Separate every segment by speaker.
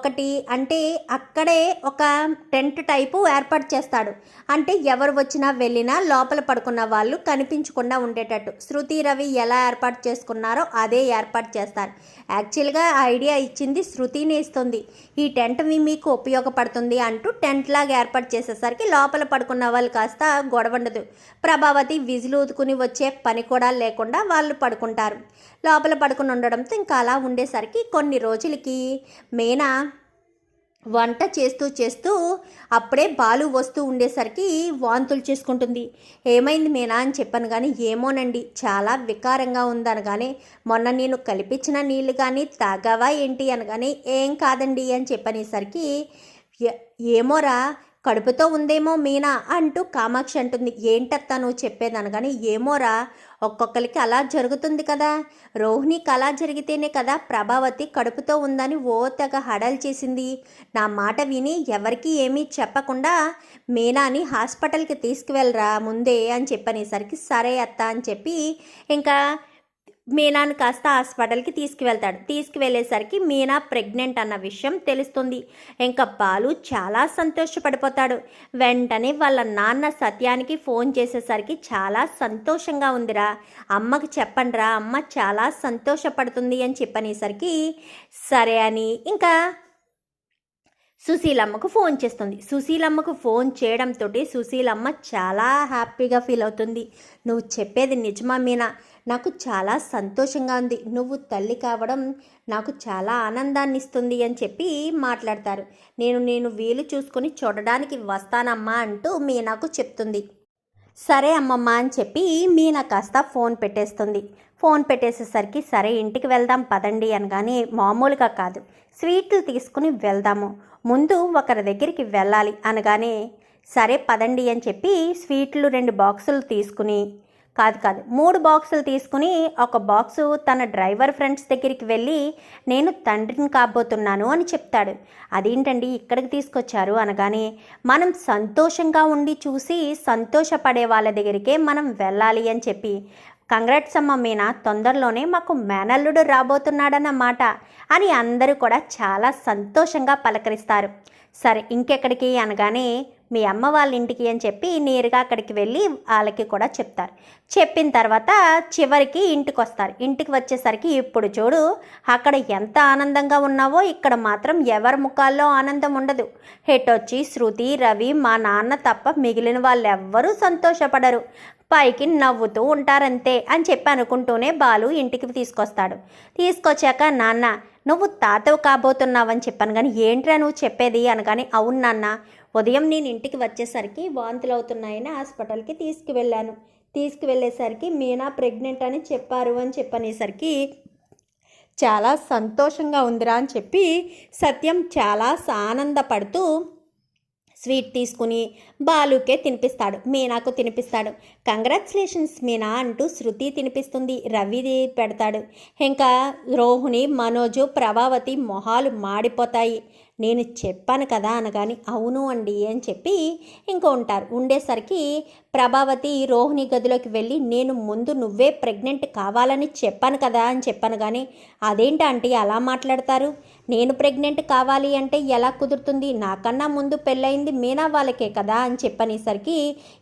Speaker 1: ఒకటి అంటే అక్కడే ఒక టెంట్ టైపు ఏర్పాటు చేస్తాడు. అంటే ఎవరు వచ్చినా వెళ్ళినా లోపల పడుకున్న వాళ్ళు కనిపించకుండా ఉండేటట్టు. శృతి రవి ఎలా ఏర్పాటు చేసుకున్నారో అదే ఏర్పాటు చేస్తారు. యాక్చువల్గా ఐడియా ఇచ్చింది శృతిని ఇస్తుంది. ఈ టెంట్ మీ మీకు ఉపయోగపడుతుంది అంటూ టెంట్ లాగా ఏర్పాటు చేసేసరికి లోపల పడుకున్న వాళ్ళు కాస్త గొడవండదు. ప్రభావతి విజులు ఊదుకుని వచ్చే పని కూడా లేకుండా వాళ్ళు పడుకుంటారు. లోపల పడుకుని ఉండడంతో ఇంకా అలా ఉండేసరికి కొన్ని రోజులకి మీనా వంట చేస్తూ చేస్తూ అప్పుడే బాలు వస్తూ ఉండేసరికి వాంతులు చేసుకుంటుంది. ఏమైంది మేనా అని చెప్పాను కానీ ఏమోనండి చాలా వికారంగా ఉందనగానే మొన్న నేను కలిపించిన నీళ్ళు కానీ తాగావా ఏంటి అనగానే ఏం కాదండి అని చెప్పనేసరికి ఏమోరా కడుపుతో ఉందేమో మీనా అంటూ కామాక్షి అంటుంది. ఏంటత్తా నువ్వు చెప్పేది అనగానే ఏమోరా ఒక్కొక్కరికి అలా జరుగుతుంది కదా. రోహిణికి అలా జరిగితేనే కదా ప్రభావతి కడుపుతో ఉందని ఓ తెగ హడల్ చేసింది. నా మాట విని ఎవరికీ ఏమీ చెప్పకుండా మీనాని హాస్పిటల్కి తీసుకువెళ్ళరా ముందే అని చెప్పనేసరికి సరే అత్త అని చెప్పి ఇంకా మీనాను కాస్త హాస్పిటల్కి తీసుకువెళ్తాడు. తీసుకువెళ్ళేసరికి మీనా ప్రెగ్నెంట్ అన్న విషయం తెలుస్తుంది. ఇంకా బాలు చాలా సంతోషపడిపోతాడు. వెంటనే వాళ్ళ నాన్న సత్యానికి ఫోన్ చేసేసరికి చాలా సంతోషంగా ఉందిరా. అమ్మకి చెప్పండిరా అమ్మ చాలా సంతోషపడుతుంది అని చెప్పనేసరికి సరే అని ఇంకా సుశీలమ్మకు ఫోన్ చేస్తుంది. సుశీలమ్మకు ఫోన్ చేయడంతో సుశీలమ్మ చాలా హ్యాపీగా ఫీల్ అవుతుంది. నువ్వు చెప్పేది నిజమా మీనా? నాకు చాలా సంతోషంగా ఉంది. నువ్వు తల్లి కావడం నాకు చాలా ఆనందాన్ని ఇస్తుంది అని చెప్పి మాట్లాడతారు. నేను నేను వీలు చూసుకొని చూడడానికి వస్తానమ్మా అంటూ మీనాకు చెప్తుంది. సరే అమ్మమ్మ అని చెప్పి మీనా కాస్త ఫోన్ పెట్టేస్తుంది. ఫోన్ పెట్టేసేసరికి సరే ఇంటికి వెళ్దాం పదండి అనగానే మామూలుగా కాదు. స్వీట్లు తీసుకుని వెళ్దాము. ముందు ఒకరి దగ్గరికి వెళ్ళాలి అనగానే సరే పదండి అని చెప్పి స్వీట్లు రెండు బాక్సులు తీసుకుని కాదు కాదు మూడు బాక్సులు తీసుకుని ఒక బాక్సు తన డ్రైవర్ ఫ్రెండ్స్ దగ్గరికి వెళ్ళి నేను తండ్రిని కాబోతున్నాను అని చెప్తాడు. అదేంటండి ఇక్కడికి తీసుకొచ్చారు? అనగానే మనం సంతోషంగా ఉండి చూసి సంతోషపడే వాళ్ళ దగ్గరికే మనం వెళ్ళాలి అని చెప్పి కంగ్రాట్స్ అమ్మ మీనా తొందరలోనే మాకు మేనల్లుడు రాబోతున్నాడన్నమాట అని అందరూ కూడా చాలా సంతోషంగా పలకరిస్తారు. సరే ఇంకెక్కడికి? అనగానే మీ అమ్మ వాళ్ళ ఇంటికి అని చెప్పి నేరుగా అక్కడికి వెళ్ళి వాళ్ళకి కూడా చెప్తారు. చెప్పిన తర్వాత చివరికి ఇంటికి వస్తారు ఇంటికి వచ్చేసరికి ఇప్పుడు చూడు అక్కడ ఎంత ఆనందంగా ఉన్నావో ఇక్కడ మాత్రం ఎవరి ముఖాల్లో ఆనందం ఉండదు. హెటొచ్చి శృతి రవి మా నాన్న తప్ప మిగిలిన వాళ్ళు ఎవ్వరూ సంతోషపడరు. పైకి నవ్వుతూ ఉంటారంతే అని చెప్పి అనుకుంటూనే బాలు ఇంటికి తీసుకొస్తాడు. తీసుకొచ్చాక నాన్న నువ్వు తాతవు కాబోతున్నావని చెప్పాను కానీ ఏంట్రా నువ్వు చెప్పేది? అనగానే అవును నాన్న ఉదయం నేను ఇంటికి వచ్చేసరికి వాంతులు అవుతున్నాయని హాస్పిటల్కి తీసుకువెళ్ళాను. తీసుకువెళ్ళేసరికి మీనా ప్రెగ్నెంట్ అని చెప్పారు అని చెప్పనేసరికి చాలా సంతోషంగా ఉందిరా అని చెప్పి సత్యం చాలా ఆనందపడుతూ స్వీట్ తీసుకుని బాలుకే తినిపిస్తాడు మీనాకు తినిపిస్తాడు. కంగ్రాచులేషన్స్ మీనా అంటూ శృతి తినిపిస్తుంది రవిది పెడతాడు. ఇంకా రోహిణి మనోజు ప్రభావతి మొహాలు మాడిపోతాయి. నేను చెప్పాను కదా అనగాని అవును అండి అని చెప్పి ఇంకో ఉంటారు. ఉండేసరికి ప్రభావతి రోహిణి గదిలోకి వెళ్ళి నేను ముందు నువ్వే ప్రెగ్నెంట్ కావాలని చెప్పాను కదా అని చెప్పాను కానీ అదేంటి అంటే అలా మాట్లాడతారు? నేను ప్రెగ్నెంట్ కావాలి అంటే ఎలా కుదురుతుంది? నాకన్నా ముందు పెళ్ళయింది మీనా వాళ్ళకే కదా అని చెప్పనేసరికి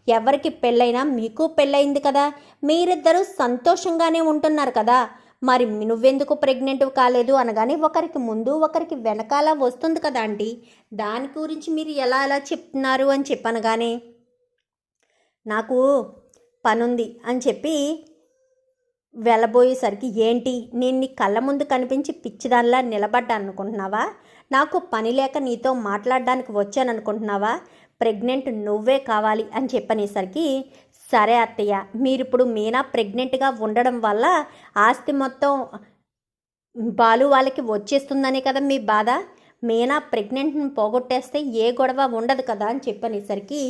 Speaker 1: ఎవరికి పెళ్ళైనా మీకు పెళ్ళయింది కదా. మీరిద్దరూ సంతోషంగానే ఉంటున్నారు కదా. మరి నువ్వెందుకు ప్రెగ్నెంట్ కాలేదు అనగానే ఒకరికి ముందు ఒకరికి వెనకాల వస్తుంది కదా అండి దాని గురించి మీరు ఎలా ఎలా చెప్తున్నారు అని చెప్పనగానే నాకు పనుంది అని చెప్పి వెళ్ళబోయేసరికి ఏంటి నేను నీ కళ్ళ ముందు కనిపించి పిచ్చిదానిలా నిలబడ్డా అనుకుంటున్నావా నాకు పని లేక నీతో మాట్లాడడానికి వచ్చాను అనుకుంటున్నావా ప్రెగ్నెంట్ నువ్వే కావాలి అని చెప్పనేసరికి సరే అత్తయ్య మీరిప్పుడు మీనా ప్రెగ్నెంట్గా ఉండడం వల్ల ఆస్తి మొత్తం బాలు వాళ్ళకి వచ్చేస్తుందనే కదా మీ బాధ? మీనా ప్రెగ్నెంట్ని పోగొట్టేస్తే ఏ గొడవ ఉండదు కదా అని చెప్పనేసరికి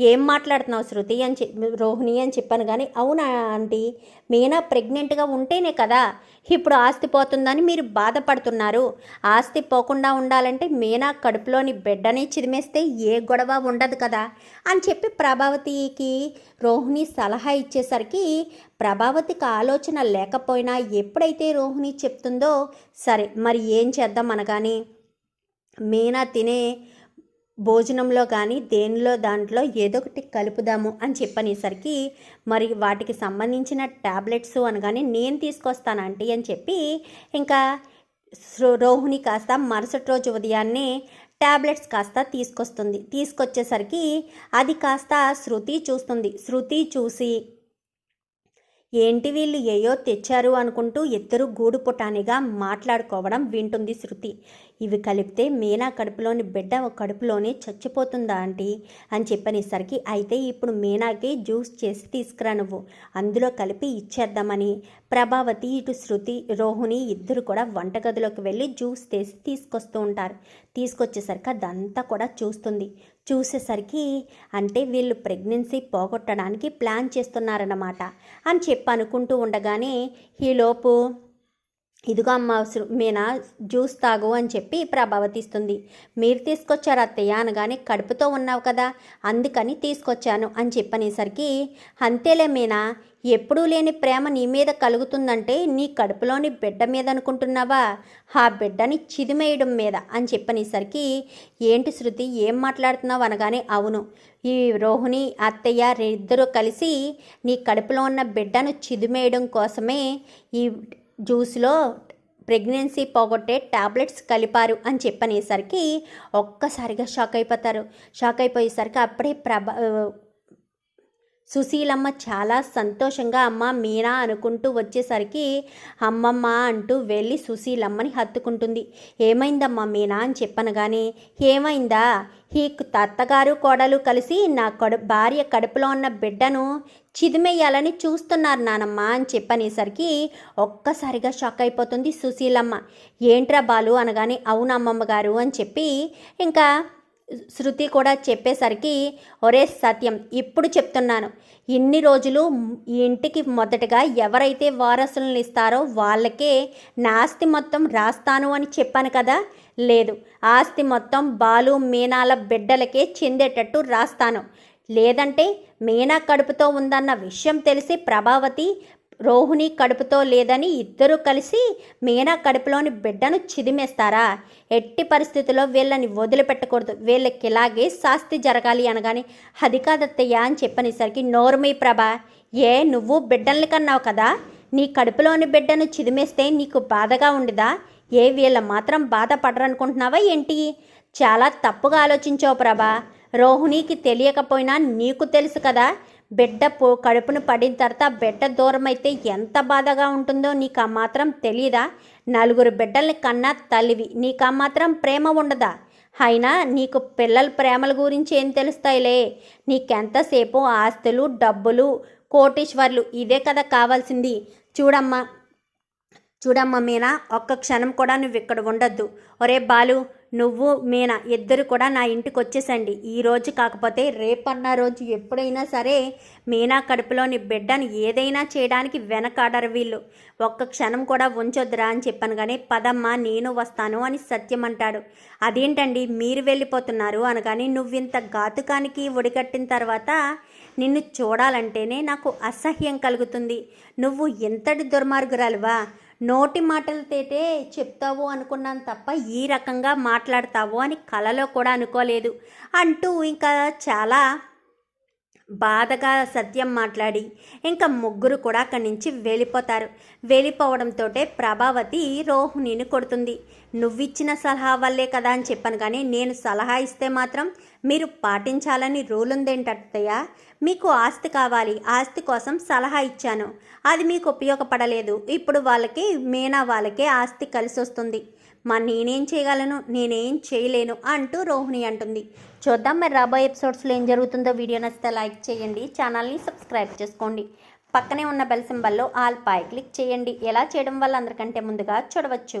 Speaker 1: ఏం మాట్లాడుతున్నావు శృతి? అని చెప్పి రోహిణి అని చెప్పాను. కానీ అవునా ఆంటీ? మీనా ప్రెగ్నెంట్గా ఉంటేనే కదా ఇప్పుడు ఆస్తి పోతుందని మీరు బాధపడుతున్నారు. ఆస్తి పోకుండా ఉండాలంటే మీనా కడుపులోని బిడ్డని చిదిమేస్తే ఏ గొడవ ఉండదు కదా అని చెప్పి ప్రభావతికి రోహిణి సలహా ఇచ్చేసరికి ప్రభావతికి ఆలోచన లేకపోయినా ఎప్పుడైతే రోహిణి చెప్తుందో సరే మరి ఏం చేద్దాం అనగాని మీనా తినే భోజనంలో కానీ దేనిలో దాంట్లో ఏదో ఒకటి కలుపుదాము అని చెప్పనేసరికి మరి వాటికి సంబంధించిన ట్యాబ్లెట్స్ అనగానే నేను తీసుకొస్తాను ఆంటీ అని చెప్పి ఇంకా రోహిణి కాస్త మరుసటి రోజు ఉదయాన్నే ట్యాబ్లెట్స్ కాస్త తీసుకొస్తుంది. తీసుకొచ్చేసరికి అది కాస్త శృతి చూస్తుంది. శృతి చూసి ఏంటి వీళ్ళు ఏయో తెచ్చారు అనుకుంటూ ఇద్దరు గూడు పుటానిగా మాట్లాడుకోవడం వింటుంది శృతి. ఇవి కలిపితే మీనా కడుపులోని బిడ్డ ఒక కడుపులోనే చచ్చిపోతుందా ఆంటీ? అని చెప్పనేసరికి అయితే ఇప్పుడు మీనాకి జ్యూస్ చేసి తీసుకురా నువ్వు. అందులో కలిపి ఇచ్చేద్దామని. ప్రభావతి ఇటు శృతి రోహిణి ఇద్దరు కూడా వంటగదిలోకి వెళ్ళి జ్యూస్ తీసి తీసుకొస్తూ ఉంటారు. తీసుకొచ్చేసరికి అదంతా కూడా చూస్తుంది. చూసేసరికి అంటే వీళ్ళు ప్రెగ్నెన్సీ పోగొట్టడానికి ప్లాన్ చేస్తున్నారన్నమాట. అని చెప్పి అనుకుంటూ ఉండగానే ఈలోపు ఇదిగో అమ్మ శృ- మీనా? జ్యూస్ తాగు అని చెప్పి ప్రభావతి ఇస్తుంది మీరు తీసుకొచ్చారు అత్తయ్య అనగానే కడుపుతో ఉన్నావు కదా అందుకని తీసుకొచ్చాను అని చెప్పనేసరికి అంతేలే మీనా ఎప్పుడూ లేని ప్రేమ నీ మీద కలుగుతుందంటే నీ కడుపులోని బిడ్డ మీద అనుకుంటున్నావా? ఆ బిడ్డని చిదిమేయడం మీద అని చెప్పనేసరికి ఏంటి శృతి ఏం మాట్లాడుతున్నావు అనగానే అవును. ఈ రోహిణి అత్తయ్య ఇద్దరూ కలిసి నీ కడుపులో ఉన్న బిడ్డను చిదిమేయడం కోసమే ఈ జ్యూస్లో ప్రెగ్నెన్సీ పోగొట్టే టాబ్లెట్స్ కలిపారు అని చెప్పనేసరికి ఒక్కసారిగా షాక్ అయిపోతారు. షాక్ అయిపోయేసరికి అప్పుడే ప్రభ సుశీలమ్మ చాలా సంతోషంగా అమ్మ మీనా అనుకుంటూ వచ్చేసరికి అమ్మమ్మ అంటూ వెళ్ళి సుశీలమ్మని హత్తుకుంటుంది. ఏమైందమ్మా మీనా? అని చెప్పనగానే ఏమైందా? ఈ అత్తగారు కోడలు కలిసి నా కడు భార్య కడుపులో ఉన్న బిడ్డను చిదిమేయాలని చూస్తున్నారు నానమ్మ అని చెప్పనేసరికి ఒక్కసారిగా షాక్ అయిపోతుంది సుశీలమ్మ. ఏంట్రా బాలు? అనగానే అవును అమ్మమ్మ గారు? అని చెప్పి ఇంకా శృతి కూడా చెప్పేసరికి ఒరే సత్యం ఇప్పుడు చెప్తున్నాను. ఇన్ని రోజులు ఈ ఇంటికి మొదటగా ఎవరైతే వారసులను ఇస్తారో వాళ్ళకే నా ఆస్తి మొత్తం రాస్తాను అని చెప్పాను కదా? లేదు ఆస్తి మొత్తం బాలు మీనాల బిడ్డలకే చెందేటట్టు రాస్తాను. లేదంటే మీనా కడుపుతో ఉందన్న విషయం తెలిసి ప్రభావతి రోహిణి కడుపుతో లేదని ఇద్దరూ కలిసి మీనా కడుపులోని బిడ్డను చిదిమేస్తారా? ఎట్టి పరిస్థితుల్లో వీళ్ళని వదిలిపెట్టకూడదు. వీళ్ళకి ఇలాగే శాస్తి జరగాలి అనగానే అది కాదత్తయ్య అని చెప్పనేసరికి నోర్మీ ప్రభ. ఏ నువ్వు బిడ్డల్ని కన్నావు కదా? నీ కడుపులోని బిడ్డను చిదిమేస్తే నీకు బాధగా ఉండదా? ఏ వీళ్ళ మాత్రం బాధపడరనుకుంటున్నావా ఏంటి? చాలా తప్పుగా ఆలోచించావు ప్రభా. రోహిణికి తెలియకపోయినా నీకు తెలుసు కదా బిడ్డ పో కడుపును పడిన తర్వాత బిడ్డ దూరం అయితే ఎంత బాధగా ఉంటుందో నీకు ఆ మాత్రం తెలీదా? నలుగురు బిడ్డల్ని కన్నా తల్లివి నీకు ఆ మాత్రం ప్రేమ ఉండదా? అయినా నీకు పిల్లల ప్రేమల గురించి ఏం తెలుస్తాయిలే? నీకెంతసేపు ఆస్తులు డబ్బులు కోటీశ్వర్లు ఇదే కదా కావాల్సింది. చూడమ్మా. చూడమ్మా మీనా ఒక్క క్షణం కూడా నువ్వు ఇక్కడ ఉండొద్దు. ఒరే బాలు నువ్వు మీనా ఇద్దరు కూడా నా ఇంటికి వచ్చేసండి ఈ రోజు కాకపోతే రేపన్న రోజు ఎప్పుడైనా సరే మీనా కడుపులోని బిడ్డను ఏదైనా చేయడానికి వెనకాడరు వీళ్ళు. ఒక్క క్షణం కూడా ఉంచొద్దురా అని చెప్పాను కానీ పదమ్మా నేను వస్తాను అని సత్యం అంటాడు అదేంటండి మీరు వెళ్ళిపోతున్నారు అనగాని నువ్వింత ఘాతుకానికి ఒడిగట్టిన తర్వాత నిన్ను చూడాలంటేనే నాకు అసహ్యం కలుగుతుంది. నువ్వు ఎంతటి దుర్మార్గురాలువా? నోటి మాటలతోటే చెప్తావు అనుకున్నాను తప్ప ఈ రకంగా మాట్లాడతావు అని కలలో కూడా అనుకోలేదు. అంటూ ఇంకా చాలా బాధగా సత్యం మాట్లాడి ఇంకా ముగ్గురు కూడా అక్కడి నుంచి వెళ్ళిపోతారు. వెళ్ళిపోవడంతో ప్రభావతి రోహిణిని కొడుతుంది. నువ్విచ్చిన సలహా వల్లే కదా అని చెప్పాను కానీ నేను సలహా ఇస్తే మాత్రం మీరు పాటించాలని రూల్ ఉందేంటత్తయ్య మీకు ఆస్తి కావాలి ఆస్తి కోసం సలహా ఇచ్చాను. అది మీకు ఉపయోగపడలేదు. ఇప్పుడు వాళ్ళకి మీనా వాళ్ళకే ఆస్తి కలిసి వస్తుంది మా నేనేం చేయగలను? నేనేం చేయలేను అంటూ రోహిణి అంటుంది. చూద్దాం మరి రాబోయే ఎపిసోడ్స్లో ఏం జరుగుతుందో వీడియో నచ్చితే లైక్ చేయండి ఛానల్ని సబ్స్క్రైబ్ చేసుకోండి. పక్కనే ఉన్న బెల్ సింబల్లో ఆల్ పాయ్ క్లిక్ చేయండి. ఎలా చేయడం వల్ల అందరికంటే ముందుగా చూడవచ్చు.